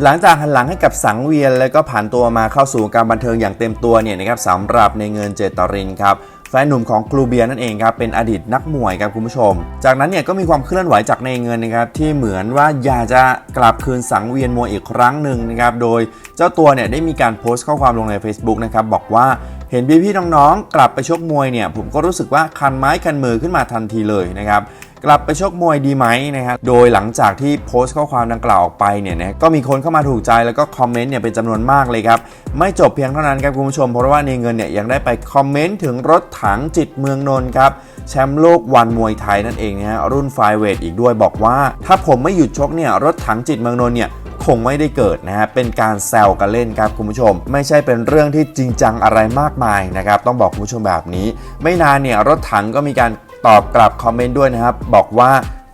หลังจากหันหลังให้กับสังเวียน แล้วก็ผ่านตัวมาเข้าสู่การบันเทิงอย่างเต็มตัวเนี่ยนะครับสำหรับในเงินเจตรินครับแฟนหนุ่มของครูเบียนั่นเองครับเป็นอดีตนักมวยครับคุณผู้ชม จากนั้นเนี่ยก็มีความเคลื่อนไหวจากในเงินนะครับที่เหมือนว่าอยากจะกลับคืนสังเวียนมวยอีกครั้งหนึ่งนะครับโดยเจ้าตัวเนี่ยได้มีการโพสต์ข้อความลงใน Facebook นะครับบอกว่าเห็นพี่ๆน้องๆกลับไปชกมวยเนี่ยผมก็รู้สึกว่าคันไม้คันมือขึ้นมาทันทีเลยนะครับ กลับไปชกมวยดีไหมนะครับโดยหลังจากที่โพสต์ข้อความดังกล่าวออกไปเนี่ยนะก็มีคนเข้ามาถูกใจแล้วก็คอมเมนต์เนี่ยเป็นจำนวนมากเลยครับ ไม่จบเพียงเท่านั้นครับคุณผู้ชม เพราะว่าในเงินเนี่ยยังได้ไปคอมเมนต์ถึงรถถังจิตเมืองนนท์ครับแชมป์โลกวันมวยไทยนั่นเองนะฮะรุ่นไฟเวทอีกด้วยบอกว่า ถ้าผมไม่หยุดชกเนี่ยรถถังจิตเมืองนนท์เนี่ยคงไม่ได้เกิดนะฮะ เป็นการแซวกันเล่นครับคุณผู้ชม ไม่ใช่เป็นเรื่องที่จริงจังอะไรมากมายนะครับ ต้องบอกคุณผู้ชมแบบนี้ ไม่นานเนี่ยรถถังก็มีการ ตอบกลับคอมเมนต์ด้วยนะครับ บอกว่า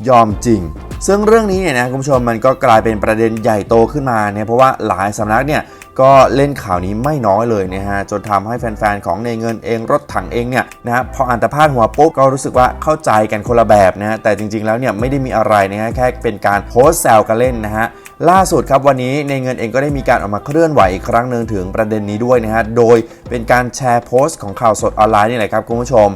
ยอมจริง ซึ่งเรื่องนี้เนี่ยนะคุณผู้ชมมันก็กลายเป็นประเด็นใหญ่โตขึ้นมาเนี่ยเพราะว่าหลายสำนักเนี่ยก็เล่นข่าวนี้ไม่น้อยเลยนะฮะจนทำให้แฟนๆ ของในเงินเองรถถังเองเนี่ยนะฮะพออ่านต่พาดหัวปุ๊บก็รู้สึกว่าเข้าใจกันคนละแบบนะฮะแต่จริงๆแล้วเนี่ยไม่ได้มีอะไรนะฮะแค่เป็นการโพสต์แซวกันเล่นนะฮะล่าสุดครับวันนี้ในเงินเองก็ได้มีการออกมาเคลื่อนไหวอีกครั้งหนึ่งถึงประเด็นนี้ด้วยนะฮะโดยเป็นการแชร์โพสต์ของข่าวสดออนไลน์นี่แหละครับคุณผู้ชม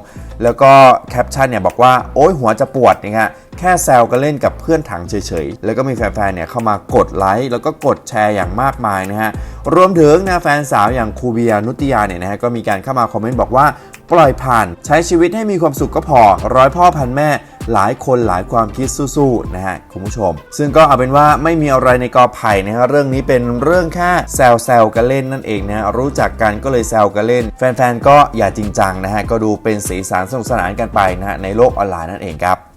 แล้วก็แคปชั่นเนี่ยบอกว่าโอ้ยหัวจะปวดนะฮะแค่แซวกันเล่นกับเพื่อนถังเฉยๆ แล้วก็มีแฟนๆ เนี่ยเข้ามากดไลค์แล้วก็กดแชร์อย่างมากมายนะฮะ รวมถึงนะแฟนสาวอย่างคูเบียนุติยาเนี่ยนะฮะก็มีการเข้ามาคอมเมนต์บอกว่า ปล่อยผ่าน ใช้ชีวิตให้มีความสุขก็พอ ร้อยพ่อพันแม่ หลายคนหลายความคิดสู้ๆนะฮะคุณผู้ชม ซึ่งก็เอาเป็นว่าไม่มีอะไรในกอไผ่นะฮะเรื่องนี้เป็นเรื่องแค่แซวแซวๆกันเล่นนั่นเองนะฮะรู้จักกันก็เลยแซวกันเล่น แฟนๆก็อย่าจริงจังนะฮะก็ดูเป็นสีสันสนุกสนานกันไปนะฮะในโลกออนไลน์นั่นเองครับ